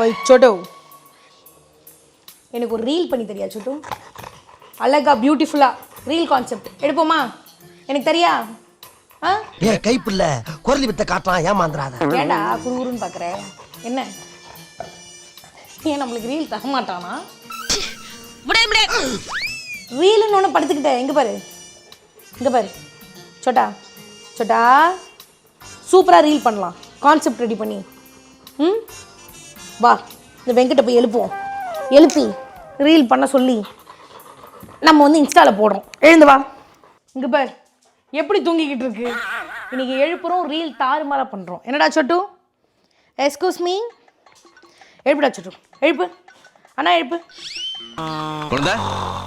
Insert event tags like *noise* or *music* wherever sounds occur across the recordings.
ஓய் சொட்டு எனக்கு ஒரு ரீல் பண்ணி தெரியா சொட்டு அழகா பியூட்டிஃபுல்லாக ரீல் கான்செப்ட் எடுப்போமா? எனக்கு தெரியா? ஆ? ஏன் குரலி வித்த காட்டுறான் ஏமாந்துறாத. ஏண்டா குறுகுறுன்னு பார்க்குற என்ன? ஏன் நம்மளுக்கு ரீல் தர மாட்டானா? ரீலுன்னு ஒன்று படுத்துக்கிட்டேன் எங்கே பாரு? இங்கே பாரு. சொட்டா சொட்டா சூப்பராக ரீல் பண்ணலாம். கான்செப்ட் ரெடி பண்ணி. ம்? வா இந்த வெங்கட்ட போய் எழுப்புவோம். எழுப்பி ரீல் பண்ண சொல்லி நம்ம வந்து இன்ஸ்டாவில் போடுறோம். எழுந்து வா. இங்கே பார் எப்படி தூங்கிக்கிட்டு இருக்கு? இன்னைக்கு எழுப்புறோம் ரீல் தாறுமாறா பண்ணுறோம் என்னடா சொட்டு? எஸ்கூஸ் மீ எழுப்புடா சொட்டு. எழுப்பு. அண்ணா எழுப்பு.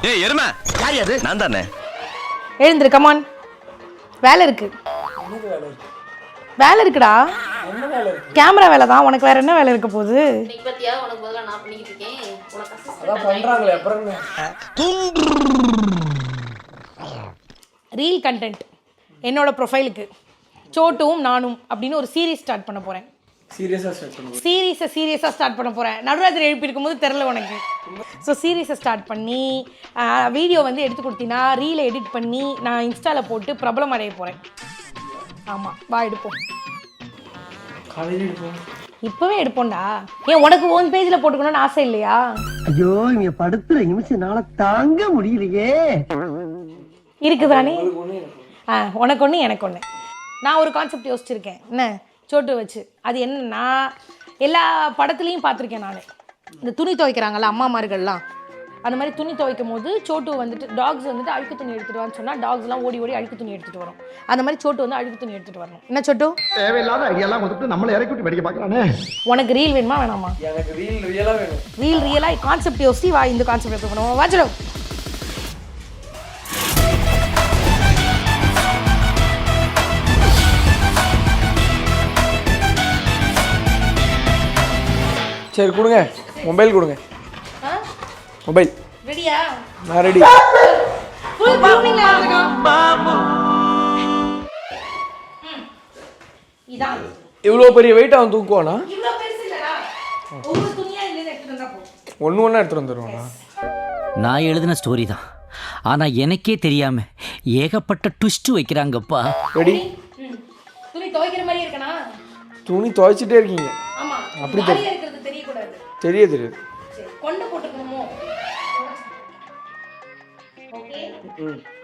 ஏய் எருமை. யார் அது? நான் தானே. எழுந்துரு கமான் வேலை இருக்கு. வேலை இருக்குடா. கேமரா வேலை தான் உனக்கு வேற என்ன வேலை இருக்க போகுது? ரீல் கண்டென்ட் என்னோட ப்ரொஃபைலுக்கு சோட்டுவும் நானும் அப்படின்னு ஒரு சீரீஸ் ஸ்டார்ட் பண்ண போகிறேன் சீரியஸா சீரீஸை சீரியஸாக ஸ்டார்ட் பண்ண போகிறேன் நடுராத்திரி எழுப்பியிருக்கும் போது தெரில உனக்கு. ஸோ சீரீஸை ஸ்டார்ட் பண்ணி வீடியோ வந்து எடுத்து கொடுத்தீங்கன்னா ரீலை எடிட் பண்ணி நான் இன்ஸ்டாவில் போட்டு பிரபலம் அடைய போகிறேன் ஆமாம் வா எடுப்போம். காலையில எடுப்போம். இப்போவே எடுப்போம்டா. ஏன் உனக்கு ஓன் பேஜில் போட்டுக்கணும்னு ஆசை இல்லையா? ஐயோ இங்க படுத்துற நிமிஷம்னால தாங்க முடியலையே. இருக்குதானே உங்களுக்கு ஒண்ணு எனக்கு ஒண்ணு. ஆ உனக்கு ஒன்று எனக்கு ஒன்று நான் ஒரு கான்செப்ட் யோசிச்சிருக்கேன். என்ன? சோட்டு வச்சு. அது என்னன்னா எல்லா படத்துலையும் பார்த்துருக்கேன் நான். இந்த துணி துவைக்கிறாங்கல்ல அம்மாமார்கள்லாம். அந்த மாதிரி துணி துவைக்கும் போது சோட்டு வந்துட்டு டாக்ஸ் வந்துட்டு அழுக்கு துணி எடுத்துட்டு வான்னு சொன்னால் டாக்ஸ்லாம் ஓடி ஓடி அழுக்கு துணி எடுத்துட்டு வரும். அந்த மாதிரி சோட்டு வந்து அழுக்கு துணி எடுத்துட்டு வரணும். என்ன சோட்டு? தேவையில்லாத ஐடியாலாம் கொடுத்துட்டு நம்மளை இறக்கி விட்டு படிக்க பார்க்கறானே? உனக்கு ரீல் வேணுமா வேணாமா? எனக்கு ரீல் ரியலா வேணும். ரீல் ரியலாக கான்செப்ட் யோசிச்சு வா இந்த கான்செப்ட் எடுத்து பண்ணுவோம். வாச்சிடும் சரி கொடுங்க. மொபைல் கொடுங்க. மொபைல். ரெடியா? நான் ரெடி. ஃபுல் இதான். இவ்வளோ பெரிய வெயிட் அவன் தூக்குவானா? இவ்வளோ பெருசு இல்லடா. ஒவ்வொரு துணியா இல்ல வந்தா நான் எழுதின ஸ்டோரி தான். ஆனால் எனக்கே தெரியாம ஏகப்பட்ட ட்விஸ்ட் வைக்கிறாங்கப்பா. ரெடி. ம். துணி துவைக்கிற மாதிரி இருக்கனா துணி துவைச்சிட்டே இருக்கீங்க. ஆமா. அப்படி காலியா இருக்கிறது தெரியக்கூடாது. தெரிய தெரியுது. சரி கொண்டை போட்டுக்கணுமோ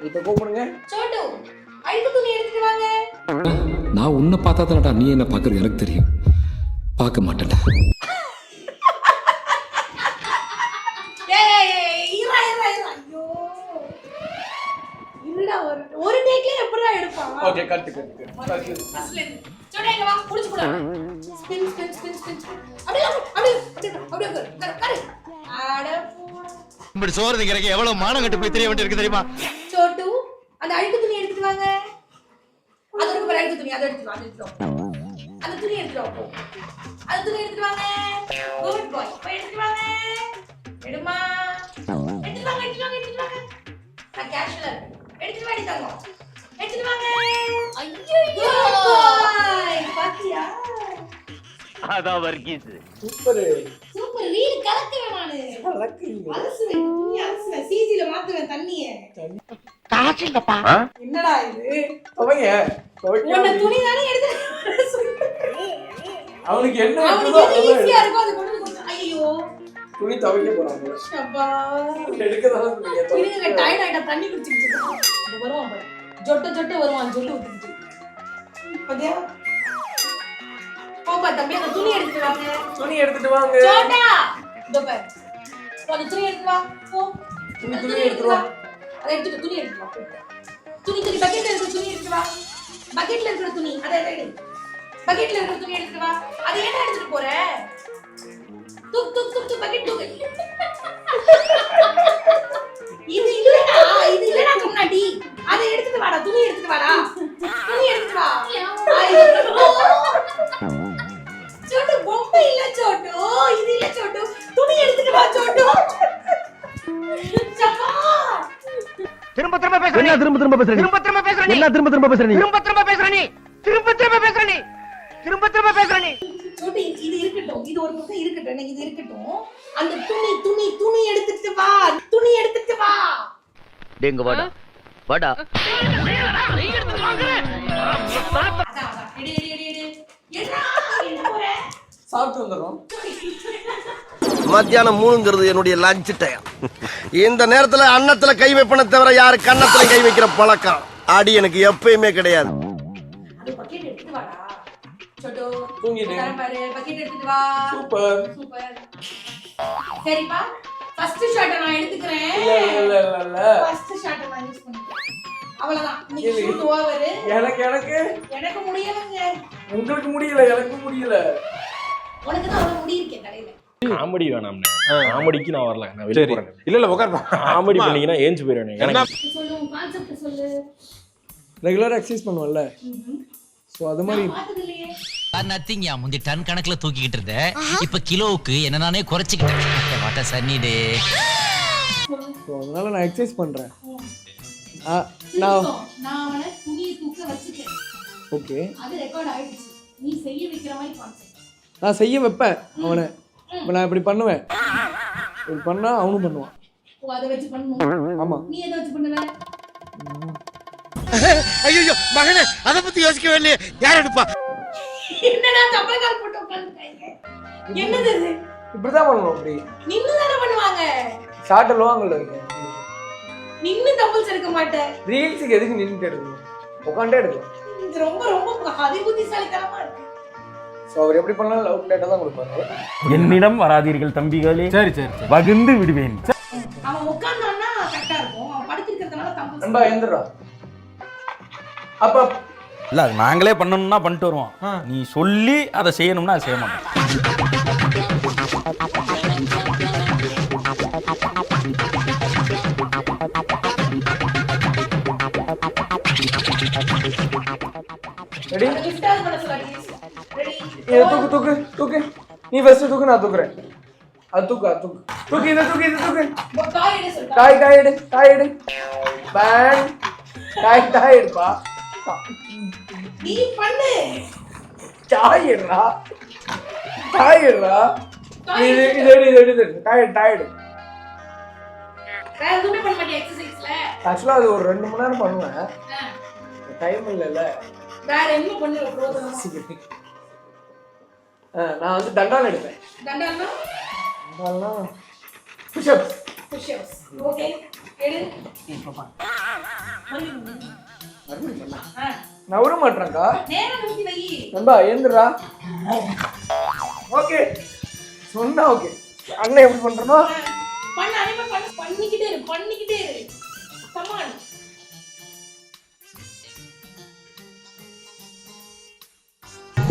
இப்போ கூப்பிடுங்க சோட்டு அழுக்கு துணி எடுத்துட்டு வாங்க நான் உன்னை பார்த்தா தானடா நீ என்ன பார்க்கறது எனக்கு தெரியும் பார்க்க மாட்டேன்டா ஒரு ஒரு டேக்லயே எப்படிடா எடுப்பான் ஓகே கட்டு கட்டு கட்டு ஃபர்ஸ்ட்ல இருந்து சோடா இங்க வா புடிச்சு போடு ஸ்பின் ஸ்பின் ஸ்பின் ஸ்பின் அப்படியே அப்படியே அப்படியே அப்படியே கரு கரு அட போ. இப்படி சோறு திங்கிறக்கு எவ்வளவு மானம் கட்டு போய் தெரிய வேண்டியிருக்கு தெரியுமா? சோட்டு அந்த அழுக்கு துணி எடுத்துட்டு வாங்க. அது பாரு அழுக்கு துணி அதை எடுத்துட்டு வா அதை எடுத்துட்டு அந்த துணி எடுத்துட்டு வா போ. அந்த துணி எடுத்துட்டு வாங்க. குட் பாய் போய் எடுத்துட்டு வாங்க. எடுமா எடுத்துட்டு வாங்க எடுத்துட்டு வாங்க எடுத்துட்டு வாங்க. நான் கேஷுவலா எடுத்துட்டு வாடி தங்கம். எடுத்துட்டு வாங்க. ஐயோ அதான் வர்க்கீஸ் சூப்பர். சூப்பர். ரீல் கலக்குவேன் நானு அலசுவேன் சிஜில மாத்துவேன் தண்ணிய. என்னடா இது? துவைங்க. உன்னை துணி தானே எடுத்து அவனுக்கு என்ன அவனுக்கு இருக்குதோ ஈஸியா அதான் இருக்கோ அதை கொண்டு வந்து ஐயோ துணி துவைக்க போறாங்க அப்பா எடுக்க தானே சொன்னீங்க, இருங்க துவைக்க. டயர்ட் ஆயிட்டா தண்ணி குடிச்சிட்டு வருவான் பாரு. ஜொட்ட ஜொட்ட வருவான் சொல்லு ஊத்திட்டு பாத்தியா? போப்பா தம்பி அந்த துணி எடுத்துட்டு வாங்க. துணி எடுத்துட்டு வாங்க. ஜோட்டா இதோ பாரு. போ, அந்த துணி எடுத்துட்டு வா. போ. துணி, வா. அதை எடுத்துட்டு துணி எடுத்துட்டு வா. துணி துணி பக்கெட்ல இருக்கிற துணி எடுத்துட்டு வா. பக்கெட்ல இருக்கிற துணி. அதை அதை எடு பக்கெட்ல இருக்கிற துணி எடுத்துட்டு வா. அதை ஏன் எடுத்துட்டு போற? தூக் தூக் தூக் தூக் பக்கெட் தூக்கு. இது இல்லடா இது இல்லடா முன்னாடி அதை எடுத்துட்டு வாடா துணி எடுத்துட்டு வாடா. துணி எடுத்துட்டு வா. என்ன திரும்ப திரும்ப பேசுற திரும்ப திரும்ப பேசுற என்ன திரும்ப திரும்ப பேசுற நீ? திரும்ப திரும்ப பேசுற நீ. திரும்ப திரும்ப பேசுற நீ. திரும்ப திரும்ப பேசுற நீ. இது இருக்கட்டும். இது ஒரு பக்கம் இருக்கட்டும். எனக்கு இது இருக்கட்டும். அந்த துணி துணி துணி எடுத்துட்டு வா. துணி எடுத்துட்டு வா. டேங்க வாடா. வாடா? சாப்பிட்டு வந்துடுறோம். *laughs* மத்தியானம் மூணுங்கிறது என்னுடைய லஞ்ச் டைம் இந்த நேரத்துல அன்னத்துல கை வைப்பன தவிர யாரு கன்னத்துல கை வைக்கிற பழக்கம்? அடி எனக்கு எப்பயுமே கிடையாது. அது bucket எடுத்துட்டு வாடா. சொட்டு, தூங்கிட்டேன். தரேன் பாரு, bucket எடுத்துட்டு வா. சூப்பர். சூப்பர். சரிப்பா. ஃபர்ஸ்ட் ஷாட்டை நான் எடுத்துக்கிறேன். இல்ல இல்ல இல்ல இல்ல ஃபர்ஸ்ட் ஷாட்டை நான் யூஸ் பண்ணிக்கிறேன். அவ்வளவுதான். இன்னைக்கு இல்ல. ஷூட் ஓவர் எனக்கு எனக்கு? எனக்கு முடியலங்க. உங்களுக்கு முடியல எனக்கு முடியல. உனக்கு தான் அவ்வளவு முடியிருக்கேன் தலையில. காமெடி வேணாம்ண்ணே காமெடிக்கு நான் வரல. நான் வெளியே போறேன். இல்ல இல்ல உட்கார் காமெடி பண்ணீங்கன்னா ஏஞ்சு போயிடுவேன் ரெகுலரா எக்ஸசைஸ் பண்ணுவல்ல ஸோ அது மாதிரி நத்திங் யா? முந்தி டன் கணக்குல தூக்கிக்கிட்டு இருந்தேன் இப்ப கிலோவுக்கு என்ன நானே குறைச்சிக்கிட்டேன். வாட்ட சன்னி டே ஸோ அதனால நான் எக்ஸசைஸ் பண்றேன். ஆ, நான் ஓகே அது ரெக்கார்ட் ஆயிடுச்சு. நீ செய்ய வைக்கிற மாதிரி கான்செப்ட் நான் செய்ய வைப்பேன் அவனை. இப்போ நான் இப்படி பண்ணுவேன். இப்படி பண்ணா அவனும் பண்ணுவான். ஓ அதை வச்சு பண்ணணும் ஆமா. நீ எதை வச்சு பண்ணுவ? ஐயோ மகனே அத பத்தி யோசிக்கவே இல்லையே. யார் எடுப்பா? என்னடா தப்பக்கால் போட்டு உட்காந்துருக்காங்க என்னது இது? இப்படிதான் பண்ணணும் அப்படி. நின்னு தானே பண்ணுவாங்க? ஷார்ட் லோவாங்கல்ல இருக்கு. நின்னு எடுக்க மாட்டேன். ரீல்ஸுக்கு எதுக்கு நின்றுட்டு எடுக்கணும் உட்காண்டே எடுக்கலாம் இது ரொம்ப ரொம்ப அதிபுத்திசாலித்தனமா ஸோ அவர் எப்படி பண்ணாலும் லவ் பிளேட்டாக தான் கொடுப்பாரு. என்னிடம் வராதீர்கள் தம்பிகளே. சரி சரி வகுந்து விடுவேன். அவன் உட்கார்ந்தான்னா கரெக்டா இருக்கும். அவன் படுத்திருக்கிறதுனால தப்பு. நண்பா எந்திரா அப்ப இல்ல அது நாங்களே பண்ணணும்னா பண்ணிட்டு வருவோம். நீ சொல்லி அதை செய்யணும்னா அதை செய்ய மாட்டோம் இதை தூக்கு தூக்கு தூக்கு. நீ ஃபர்ஸ்ட் தூக்கு நான் தூக்குறேன். அது தூக்கு அது தூக்கு. தூக்கு இதை தூக்கு இதை தூக்கு. டாய் டாய் எடு டாய் எடு. பேன் டாய் டாய் எடுப்பா. நீ பண்ணு. டாய் எடுறா. டாய் எடுறா. இது இது எடு இது எடு இது டாய் டாய் எடு ஆக்சுவலாக அது ஒரு ரெண்டு மணி நேரம் பண்ணுவேன். டைம் இல்லைல்ல. வேற என்ன பண்ணுவ பிரோஜனமா ஆ, நான் வந்து தண்டால் எடுப்பேன். தண்டானா தண்டால்னா புஷ்அப் புஷ்அப்ஸ் ஓகே எடு. ஆ, நவர மாட்டேன்க்கா. நேரா நோக்கி வை. நண்பா ஏந்துடா ஓகே சொன்னா ஓகே அண்ணன் எப்படி பண்றனோ? பண்ண பண்ண. பண்ணிக்கிட்டே இரு பண்ணிக்கிட்டே இரு. கமான்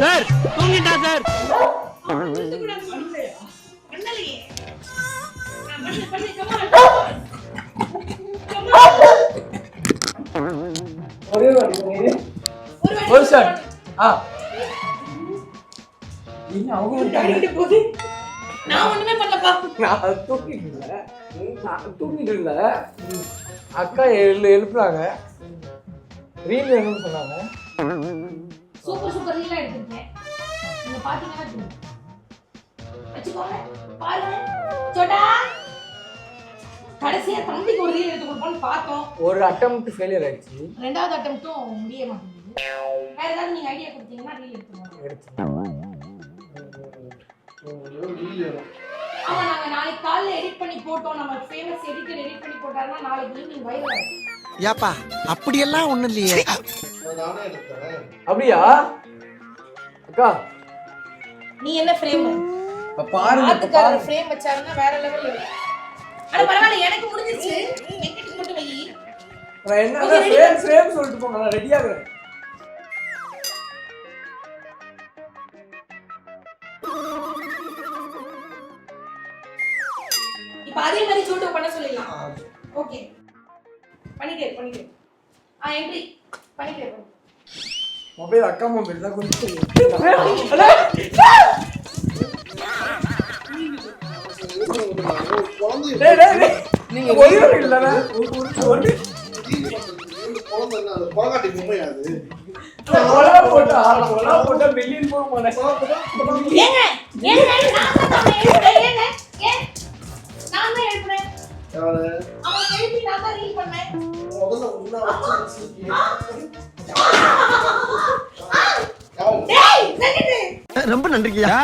சார் தூங்கிட்டா சார். ஒரே ஷாட் ஆ. இல்ல அவங்க போகுது. நான் ஒண்ணுமே பண்ணலப்பா. நான் தூங்கிட்டு இல்ல. நான் தூங்கிட்டு இல்ல. அக்கா எழு எழுப்புறாங்க. ரீல் வேணும்னு சொன்னாங்க. சூப்பர் சூப்பர் ரீலா எடுத்திருக்கேன். நீங்க பாத்தீங்கன்னா தெரியும். வச்சுக்கோங்க. பாருங்க. சொடா. கடைசியா தம்பிக்கு ஒரு ரீல் எடுத்து கொடுப்போம்னு பார்த்தோம். ஒரு அட்டம் ஃபெயிலியர் ஆயிடுச்சு. ரெண்டாவது அட்டம்ப்டும் முடிய மாட்டேங்குது. வேற ஏதாவது நீங்க ஐடியா கொடுத்தீங்கன்னா ரீல் எடுத்துக்கோங்க எடுத்து. ஆமா நாங்க நாளைக்கு காலைல எடிட் பண்ணி போட்டோம். நம்ம ஃபேமஸ் எடிட்டர் எடிட் பண்ணி போட்டாருன்னா நாளைக்கு ஈவினிங் வைரல் ஆகும் ஏப்பா அப்படியெல்லாம் ஒண்ணும் இல்லையே. அப்படியா? அக்கா. நீ என்ன ஃப்ரேம் இப்ப பாருங்க இப்ப ஆத்துக்காரர் பாருங்க. ஃப்ரேம் வச்சாருன்னா வேற லெவல் ஆனா பரவாயில்ல எனக்கு முடிஞ்சிச்சு எங்கிட்ட மட்டும் வை. நான் என்ன ஃப்ரேம் ஃப்ரேம் சொல்லிட்டு போங்க நான் ரெடி ஆ என்ட்ரி. மொபைல் அக்கா மொபைல் தான் கொஞ்சம் நீங்க ஒரு இல்லல ஒரு மில்லியன் போக மாட்டேன். ஏங்க ஏங்க, நான் தான் எழுப்புறேன். நான் தான் எழுப்புறேன். ரொம்ப நன்றிங்கய்யா